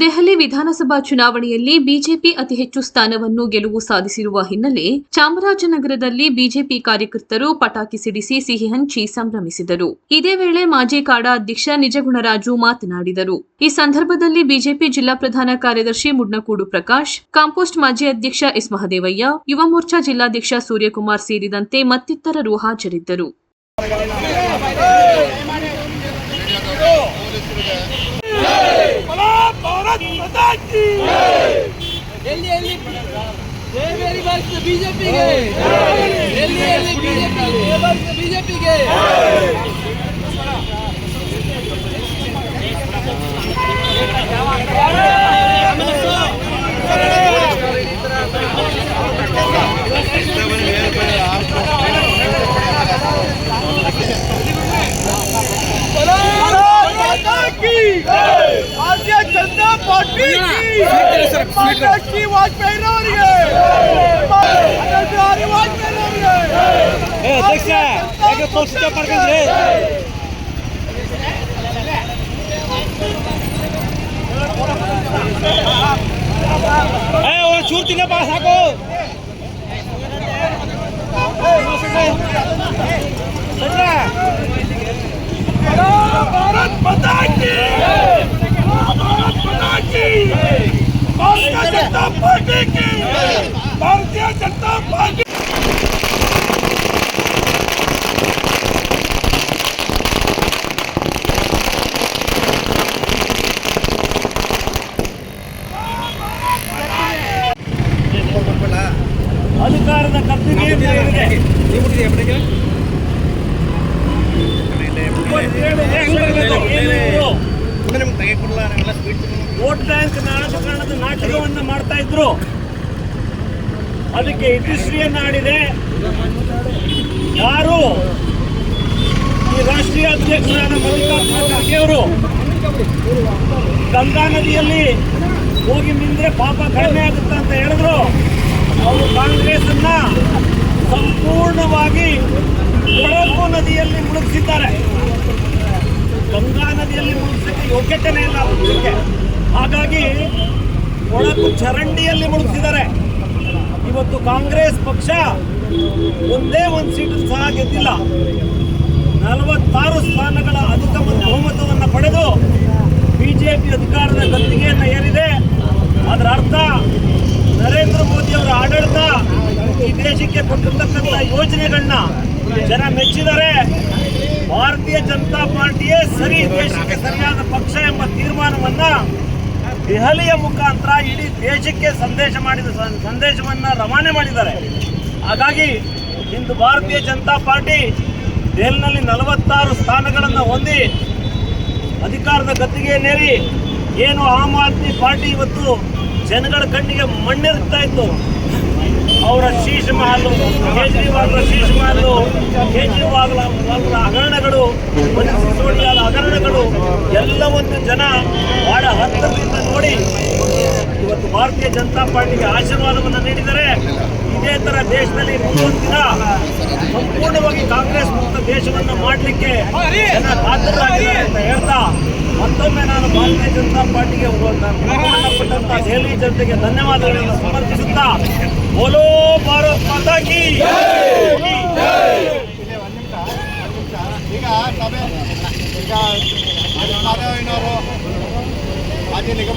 ದೆಹಲಿ ವಿಧಾನಸಭಾ ಚುನಾವಣೆಯಲ್ಲಿ ಬಿಜೆಪಿ ಅತಿ ಹೆಚ್ಚು ಸ್ಥಾನವನ್ನು ಗೆಲುವು ಸಾಧಿಸಿರುವ ಹಿನ್ನೆಲೆ ಚಾಮರಾಜನಗರದಲ್ಲಿ ಬಿಜೆಪಿ ಕಾರ್ಯಕರ್ತರು ಪಟಾಕಿ ಸಿಡಿಸಿ ಸಿಹಿ ಹಂಚಿ ಸಂಭ್ರಮಿಸಿದರು. ಇದೇ ವೇಳೆ ಮಾಜಿ ಕಾಡಾ ಅಧ್ಯಕ್ಷ ನಿಜಗುಣರಾಜು ಮಾತನಾಡಿದರು. ಈ ಸಂದರ್ಭದಲ್ಲಿ ಬಿಜೆಪಿ ಜಿಲ್ಲಾ ಪ್ರಧಾನ ಕಾರ್ಯದರ್ಶಿ ಮುಡ್ನಕೂಡು ಪ್ರಕಾಶ್, ಕಾಂಪೋಸ್ಟ್ ಮಾಜಿ ಅಧ್ಯಕ್ಷ ಎಸ್ ಮಹದೇವಯ್ಯ, ಯುವ ಮೋರ್ಚಾ ಜಿಲ್ಲಾಧ್ಯಕ್ಷ ಸೂರ್ಯಕುಮಾರ್ ಸೇರಿದಂತೆ ಮತ್ತಿತರರು ಹಾಜರಿದ್ದರು. ಎಲ್ಲಿ ಎಲ್ಲಿ ದೇವೇರಿ ಬಾರಿಸಿದ ಬಿಜೆಪಿಗೆ ಎಲ್ಲಿ ಎಲ್ಲಿ ಬಿಜೆಪಿ ಬಿಜೆಪಿಗೆ ಜನತಾ ಪಾರ್ಟಿ ಕಿ ಮಾತಾ ಕಿ ವಾಜಪೇಯಿ ಅವರಿಗೆ ಅಟಲ್ ಬಿಹಾರಿ ವಾಜಪೇಯಿ ಚೂರ್ತಿನ ಅಧ್ಯಕ್ಷ ಯಾಕೆ ಪಕ್ಷ ಮಾಡ್ಕೊಂಡ್ರಿ ಏ ಒಂದು ಚೂರು ತಿನ್ನಪ್ಪ ಸಾಕು ಭಾರತ್ ಮಾತಾ ಕಿ ಭಾರತ್ ಮಾತಾ ಕಿ ಭಾರತೀಯ ಜನತಾ ಪಾರ್ಟಿ ಕಿ ಭಾರತೀಯ ಜನತಾ ಪಾರ್ಟಿ ಅಧಿಕಾರದ ಕತ್ತಿಗೆ. ವೋಟ್ ಬ್ಯಾಂಕ್ ರಾಜಕಾರಣದ ನಾಟಕವನ್ನ ಮಾಡ್ತಾ ಇದ್ರು. ಅದಕ್ಕೆ ಇತಿಶ್ರೀಯನ್ನ ಆಡಿದೆ. ಯಾರು? ಈ ರಾಷ್ಟ್ರೀಯ ಅಧ್ಯಕ್ಷರಾದ ಮಲ್ಲಿಕಾರ್ಜುನ ಖರ್ಗೆ ಅವರು. ಗಂಗಾ ನದಿಯಲ್ಲಿ ಹೋಗಿ ನಿಂದ್ರೆ ಪಾಪ ಕಡಿಮೆ ಆಗುತ್ತೆ ಅಂತ ಹೇಳಿದ್ರು. ಅವರು ಕಾಂಗ್ರೆಸ್ ಅನ್ನ ಸಂಪೂರ್ಣವಾಗಿ ಕೊಳಕು ನದಿಯಲ್ಲಿ ಮುಳುಗಿಸಿದ್ದಾರೆ. ಗಂಗಾ ನದಿಯಲ್ಲಿ ಮುಳುಗಿಸಕ್ಕೆ ಯೋಗ್ಯತೆನೇ ಇಲ್ಲ ಹಾಗಾಗಿ ಕೊಳಕು ಚರಂಡಿಯಲ್ಲಿ ಮುಳುಗಿಸಿದ್ದಾರೆ. ಇವತ್ತು ಕಾಂಗ್ರೆಸ್ ಪಕ್ಷ ಒಂದೇ ಒಂದು ಸೀಟು ಸಹ ಗೆದ್ದಿಲ್ಲ. ನಲವತ್ತಾರು ಸ್ಥಾನಗಳ ಅಧಿಕ ಬಹುಮತವನ್ನು ಪಡೆದು ಬಿಜೆಪಿ ಅಧಿಕಾರದ ಗದ್ದಿಗೆಯನ್ನು ಏರಿದೆ. ಅದರ ಅರ್ಥ ನರೇಂದ್ರ ಮೋದಿ ಅವರ ಆಡಳಿತ ಈ ದೇಶಕ್ಕೆ ಕೊಟ್ಟಿರ್ತಕ್ಕಂಥ ಯೋಜನೆಗಳನ್ನ ಜನ ಮೆಚ್ಚಿದರೆ ಭಾರತೀಯ ಜನತಾ ಪಾರ್ಟಿಯೇ ಸರಿ ದೇಶಕ್ಕೆ ಸರಿಯಾದ ಪಕ್ಷ ಎಂಬ ತೀರ್ಮಾನವನ್ನ ದೆಹಲಿಯ ಮುಖಾಂತರ ಇಡೀ ದೇಶಕ್ಕೆ ಸಂದೇಶ ಮಾಡಿದ ಸಂದೇಶವನ್ನು ರವಾನೆ ಮಾಡಿದ್ದಾರೆ. ಹಾಗಾಗಿ ಇಂದು ಭಾರತೀಯ ಜನತಾ ಪಾರ್ಟಿ ದೆಹಲಿನಲ್ಲಿ ನಲವತ್ತಾರು ಸ್ಥಾನಗಳನ್ನು ಹೊಂದಿ ಅಧಿಕಾರದ ಗದ್ದಿಗೆಯನ್ನೇರಿ ಏನು ಆಮ್ ಆದ್ಮಿ ಪಾರ್ಟಿ ಇವತ್ತು ಜನಗಳ ಕಣ್ಣಿಗೆ ಮಣ್ಣಿರುತ್ತಾ ಇತ್ತು. ಅವರ ಶೀಶ್ ಮಹಲ್ ಕೇಜ್ರಿವಾಲ್ ಶೀಶ್ ಮಹಲ್ ಕೇಜ್ರಿವಾಲ್ ಹಗರಣಗಳು ಸಿಸೋಡಿಯಾದ ಹಗರಣಗಳು, ಎಲ್ಲವನ್ನು ಜನ ಬಹಳ ಹತ್ತಿರದಿಂದ ಜನತಾ ಪಾರ್ಟಿಗೆ ಆಶೀರ್ವಾದವನ್ನು ನೀಡಿದರೆ ಇದೇ ತರ ದೇಶದಲ್ಲಿ ಸಂಪೂರ್ಣವಾಗಿ ಕಾಂಗ್ರೆಸ್ ಮುಕ್ತ ದೇಶವನ್ನು ಮಾಡಲಿಕ್ಕೆ ಅಂತ ಹೇಳ್ತಾ ಮತ್ತೊಮ್ಮೆ ನಾನು ಭಾರತೀಯ ಜನತಾ ಪಾರ್ಟಿಗೆ ಪಟ್ಟಂತ ದೆಹಲಿ ಜನತೆಗೆ ಧನ್ಯವಾದಗಳನ್ನು ಸಮರ್ಪಿಸುತ್ತಾ, ಬೋಲೋ ಭಾರತ್ ಮಾತಾ ಈಗ ಸಭೆ, ಈಗ ಮಾಜಿ ನಿಗಮ